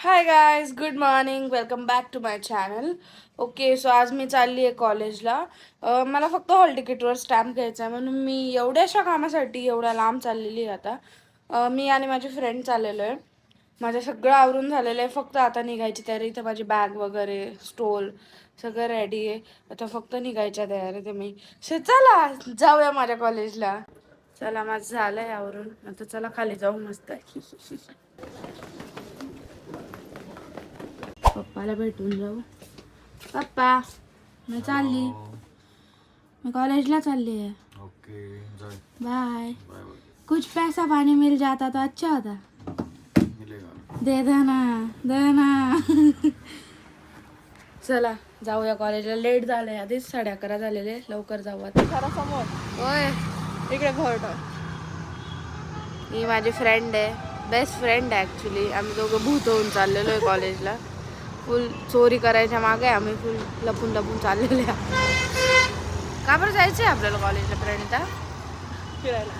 Hi guys good morning welcome back to my channel okay so आज मी चालली आहे कॉलेजला मला फक्त हॉल तिकीटवर स्टॅम्प घ्यायचा आहे. म्हणून मी एवढ्याशा कामासाठी एवढ्या लांब चाललेली आहे आता. मी आणि माझे फ्रेंड चाललेलो आहे. माझं सगळं आवरून झालेलं आहे. फक्त आता निघायची तयारी. इथं माझी बॅग वगैरे स्टोल सगळं रेडी आहे. आता फक्त निघायच्या तयारी तर मी. सो चला जाऊया माझ्या कॉलेजला चला माझं झालं आहे आवरून. आता चला खाली जाऊ मस्त. पप्पाला भेटून जाऊ. पप्पा मी चालली. मैं कॉलेजला चालली है ओके जाए बाय कुछ पैसा पानी मिल जाता तो अच्छा होता. मिलेगा. दे देना देना. चला जाऊया कॉलेजला. लेट झालंय आधीच साडे अकरा झालेले. लवकर जाऊ आता. समोर होय. इकडे भरट ही माझी फ्रेंड आहे. बेस्ट फ्रेंड आहे ॲक्च्युली आम्ही दोघं भूत होऊन चाललेलो आहे कॉलेजला. फुल चोरी करायच्या मागे आम्ही फुल लपून लपून चाललेले आहे. का बरं जायचं आहे आपल्याला कॉलेजला प्रणिता? फिरायला.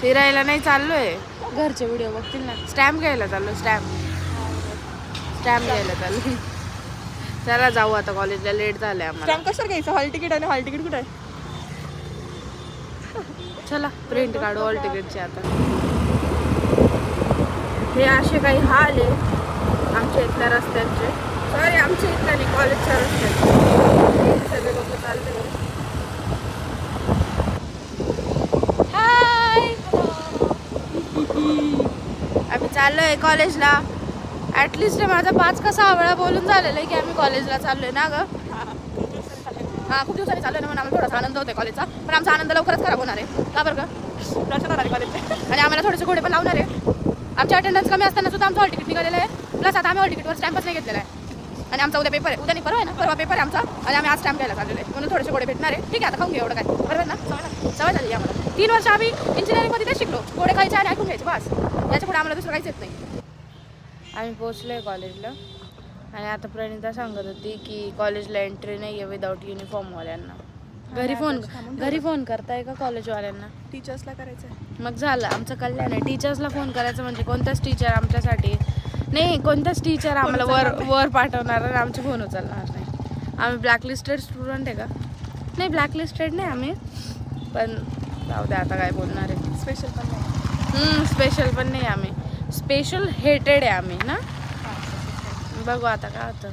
फिरायला नाही चाललोय. घरचे व्हिडिओ बघतील ना. स्टॅम्प घ्यायला चाललो स्टॅम्प स्टॅम्प घ्यायला चाललो चला जाऊ आता कॉलेजला लेट झालंय आम्हाला. स्टॅम्प कशावर घ्यायचं? हॉल तिकीट आणि हॉल तिकीट कुठे आहे? चला प्रिंट काढू ऑल तिकीटचे आता. हे असे काही हाल आहे. आमच्या इथल्या रस्त्यांचे. सॉरी आमच्या इथल्या नाही कॉलेजच्या रस्त्यांचे. सगळे लोक चालले. आम्ही चाललोय कॉलेजला ॲटलिस्ट माझा पाच का सहा वेळा बोलून झालेलं आहे की आम्ही कॉलेजला चाललोय ना ग? हा खूप दिवसांनी चाललोय ना म्हणून आम्हाला थोडासा आनंद होतोय कॉलेजचा पण आमचा आनंद लवकरच खराब होणार आहे. का बरं का कॉलेजचे आणि आम्हाला थोडेसे घोडे पण लावणार आहे. आमची अटेंडन्स कमी असताना सुद्धा आमचं हॉल तिकीट निघालेलं आहे. प्लस आता आम्ही तिकीटवर स्टॅम्पच नाही घेतलेला आहे. आणि आमचा उद्या पेपर आहे. उद्या नाही परवा आहे ना? परवा पेपर आहे आमचा. आणि आम्ही आज स्टॅम्प घ्यायला चाललेलो आहे. म्हणून थोडेसे घोडे भेटणार आहे. ठीक आहे आता खाऊन घेऊ एवढं काय. बरोबर ना? सवय झाली. आम्हाला. तीन वर्ष आम्ही इंजिनिअरिंगमध्ये तेच शिकलो. घोडे खायचे आणि ऐकून घ्यायचे बस. याच्यापुढे आम्हाला दुसरं काहीच येत नाही. आम्ही पोचलो आहे कॉलेजला आणि आता प्रणिता सांगत होती की कॉलेजला एंट्री नाही आहे विदाऊट युनिफॉर्मवाल्यांना घरी फोन घरी फोन करताय का कॉलेजवाल्यांना टीचर्सला करायचं आहे मग झालं. आमचं कल्याण आहे. टीचर्सला फोन करायचं म्हणजे कोणताच टीचर आमच्यासाठी नाही कोणताच टीचर आम्हाला वर वर पाठवणार आणि आमचे फोन उचलणार नाही. आम्ही ब्लॅकलिस्टेड स्टुडंट आहे का? नाही ब्लॅकलिस्टेड नाही आम्ही. पण जाऊ द्या आता काय बोलणार आहे. स्पेशल पण नाही. स्पेशल पण नाही आम्ही. स्पेशल हेटेड आहे आम्ही ना? बघू आता काय होतं.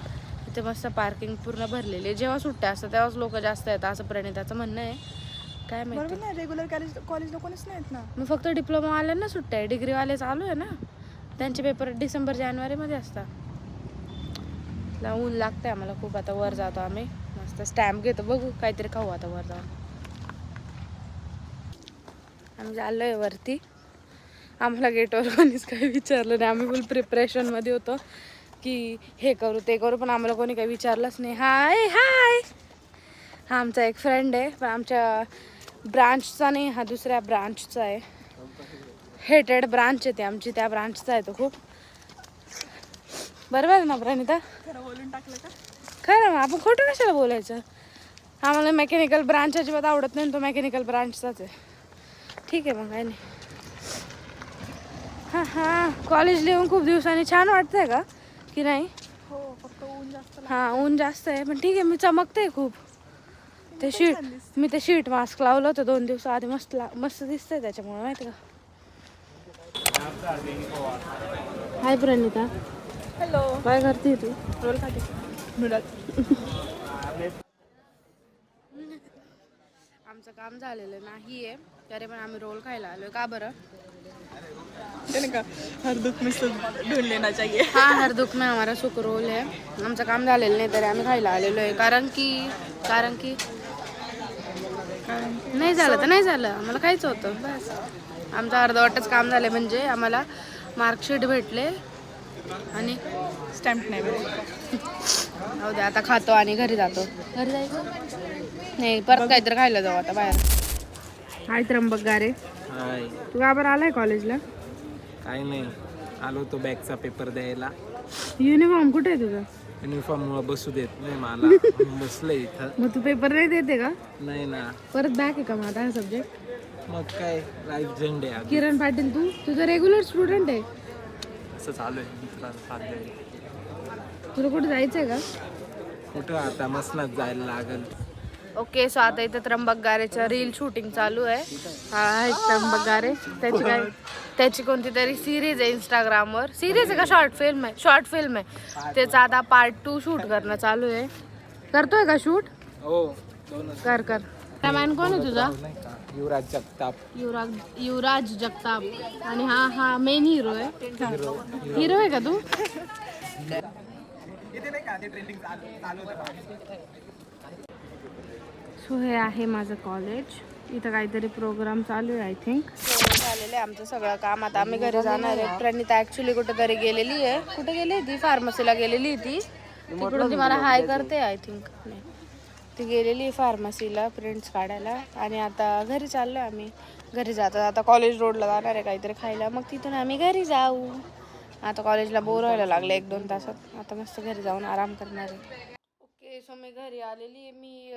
इथे मस्त पार्किंग पूर्ण भरलेली आहे. जेव्हा सुट्ट्या असतात तेव्हाच लोक जास्त येतात असं प्रणिताचं म्हणणं आहे. काय माहिती? रेग्युलर कॉलेज कॉलेजला कोणीच नाहीत ना. मग फक्त डिप्लोमावाल्यांना सुट्ट्या आहे. डिग्रीवाले चालू आहे ना? त्यांचे पेपर डिसेंबर जानेवारीमध्ये असतात. ऊन ऊन आहे आम्हाला खूप आता वर जातो आम्ही. मस्त स्टॅम्प घेतो. बघू काहीतरी खाऊ आता वर जाऊन. आम्ही चाललो आहे वरती. आम्हाला गेटवर कोणीच काही विचारलं नाही. आम्ही फुल प्रिपरेशनमध्ये होतो की हे करू ते करू पण आम्हाला कोणी काही विचारलंच नाही. हाय हाय हा आमचा एक फ्रेंड आहे पण आमच्या ब्रांचचा नाही हा दुसऱ्या ब्रांचचा आहे. हेटेड ब्रांच आहे ते आमची त्या ब्रांचचा आहे तो खूप. बरोबर आहे ना प्रणिता? खरं बोलून टाकलं का? खरं मग आपण खोटं कशाला बोलायचं? आम्हाला मेकॅनिकल ब्रांच अजिबात आवडत नाही आणि तो मेकॅनिकल ब्रांचचाच आहे. ठीक आहे मग काही नाही. हां हां. कॉलेज लिहून खूप दिवसांनी छान वाटतंय का? की नाही? हो फक्त ऊन जास्त हां ऊन जास्त आहे. पण ठीक आहे मी चमकते खूप. ते शीट मी ते शीट मास्क लावलं होतं दोन दिवस आधी. मस्त ला मस्त दिसतंय त्याच्यामुळे माहिती का? हाय प्रणिता. हॅलो काय करते तू? रोल खाते मिळत. आमचं काम झालेलं नाही आहे तरी पण आम्ही रोल खायला आलोय. का बरं? का हर दुख में सुख ढूंढ लेना चाहिए हा हर दुख में हमारा सुख रोल है आमचं काम झालेलं नाही तरी आम्ही खायला आलेलो आहे. कारण की कारण की नाही झालं तर नाही झालं. आम्हाला खायचं होतं. बस. आमचं अर्धवटच काम झालं म्हणजे आम्हाला मार्कशीट भेटले आणि स्टॅम्प नाही बरं जाऊ दे आता खातो आणि घरी जातो. घरी जायचं? नाही परत काहीतरी खायला जाऊ आता बाहेर. हाय त्र्यंबक गारे. हाय. तू का बरं आलाय कॉलेजला काय नाही. आलो तो बॅगचा पेपर द्यायला. युनिफॉर्म कुठे आहे तुझा? युनिफॉर्म मुळे बसू देत नाही मला. बसलं इथं. मग तू पेपर नाही देते का? नाही ना. परत बॅक आहे का माझा हा सब्जेक्ट मग काय लाईफ झेंडे किरण पाटील तू? तुझा रेग्युलर स्टुडंट आहे. असं चालू आहे मित्रांनो चाललंय तुला कुठे जायचंय का? कुठं आता मसनात जायला लागल. ओके सो आता इथं त्र्यंबक गारेचं रील शूटिंग चालू आहे. हा आहे त्र्यंबक गारे त्याची काय त्याची कोणती तरी सिरीज आहे इंस्टाग्रामवर सिरीज आहे का शॉर्ट फिल्म आहे? शॉर्ट फिल्म आहे. त्याचं आता पार्ट टू शूट करणं चालू आहे. करतोय का शूट हो. दोन कर. कर कॅमॅन कोण आहे तुझा? नाही का? युवराज जगताप. युवराज युवराज जगताप. आणि हा हा मेन हिरो आहे. हिरो आहे का तू? सो हे आहे माझं कॉलेज इथं काहीतरी प्रोग्राम चालू आहे आय थिंक झालेलं आहे आमचं सगळं काम. आता आम्ही घरी जाणार आहे. प्रणिता ॲक्च्युली कुठेतरी गेलेली आहे. कुठे गेली ती फार्मसीला गेलेली ती तिकडून ती मला हाय करते आय थिंक ती गेलेली फार्मसीला प्रिंट्स काढायला. आणि आता घरी चाललो आम्ही. घरी जाता आता कॉलेज रोडला जाणार आहे काहीतरी खायला. मग तिथून आम्ही घरी जाऊ. आता कॉलेजला बोर व्हायला लागले एक दोन तासात. आता मस्त घरी जाऊन आराम करणार आहे. ओके सो मी घरी आलेली आहे. मी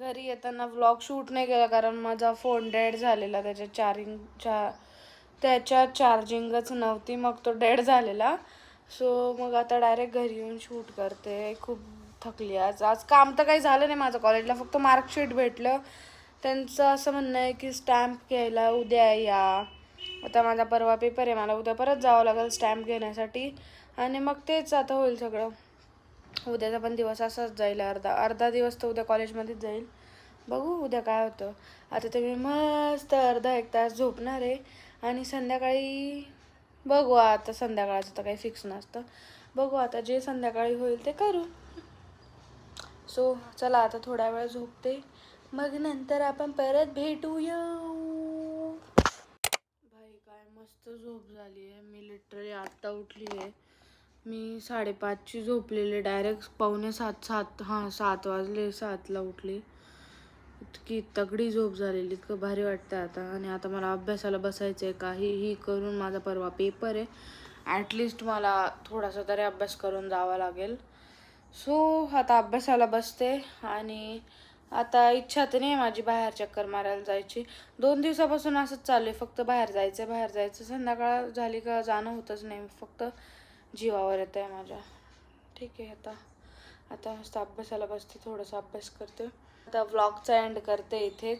घरी येताना व्लॉग शूट नाही केला कारण माझा फोन डेड झालेला. त्याच्या चार्जिंग चा त्याच्यात चार्जिंगच नव्हती. मग तो डेड झालेला. सो मग आता डायरेक्ट घरी येऊन शूट करते. खूप थकली आज आज काम तर काही झालं नाही माझं कॉलेजला फक्त मार्कशीट भेटलं. त्यांचं असं म्हणणं आहे की स्टॅम्प घ्यायला उद्या या. आता माझा परवा पेपर आहे. मला उद्या परत जावं लागेल स्टॅम्प घेण्यासाठी. आणि मग तेच आता होईल सगळं. उद्याचा पण दिवस असाच जाईल. अर्धा अर्धा दिवस तर उद्या कॉलेजमध्येच जाईल. बघू उद्या काय होतं. आता ते मी मस्त अर्धा एक तास झोपणार आहे. आणि संध्याकाळी बघू. आता संध्याकाळचं तर काही फिक्स नसतं. बघू आता जे संध्याकाळी होईल ते करू. सो चला आता थोडा वेळ झोपते. मग नंतर आपण परत भेटूया. भाई काय मस्त झोप झाली आहे. मी लिटरली आत्ता उठली आहे मी साडेपाचची झोपलेले डायरेक्ट पावणे सात सात हां सात वाजले सातला उठली. इतकी तगडी झोप झालेली इतकं भारी वाटतं आता. आणि आता मला अभ्यासाला बसायचं आहे काहीही करून माझा परवा पेपर आहे. ॲटलिस्ट मला थोडासा तरी अभ्यास करून जावा लागेल. सो आता अभ्यासाला बसते आणि आता इच्छा तर नाही आहे माझी बाहेर चक्कर मारायला जायची. दोन दिवसापासून असंच चालू आहे फक्त बाहेर जायचं बाहेर जायचं संध्याकाळ झाली का जाणं होतच नाही. फक्त जीवावर येतं आहे माझ्या. ठीक आहे आता आता मस्त अभ्यासाला बसते थोडासा अभ्यास करते. आता व्लॉगचा एंड करते इथेच.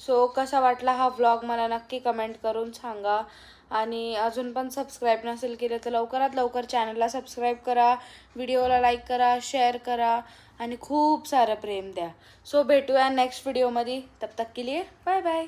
सो कसा वाटला हा व्लॉग मला नक्की कमेंट करून सांगा. आणि अजून पण सबस्क्राईब नसेल केलं तर लवकरात लवकर चॅनलला सबस्क्राईब करा व्हिडिओला लाईक करा शेअर करा आणि खूप सारं प्रेम द्या. सो भेटूया नेक्स्ट व्हिडिओमध्ये तब तक के लिए बाय बाय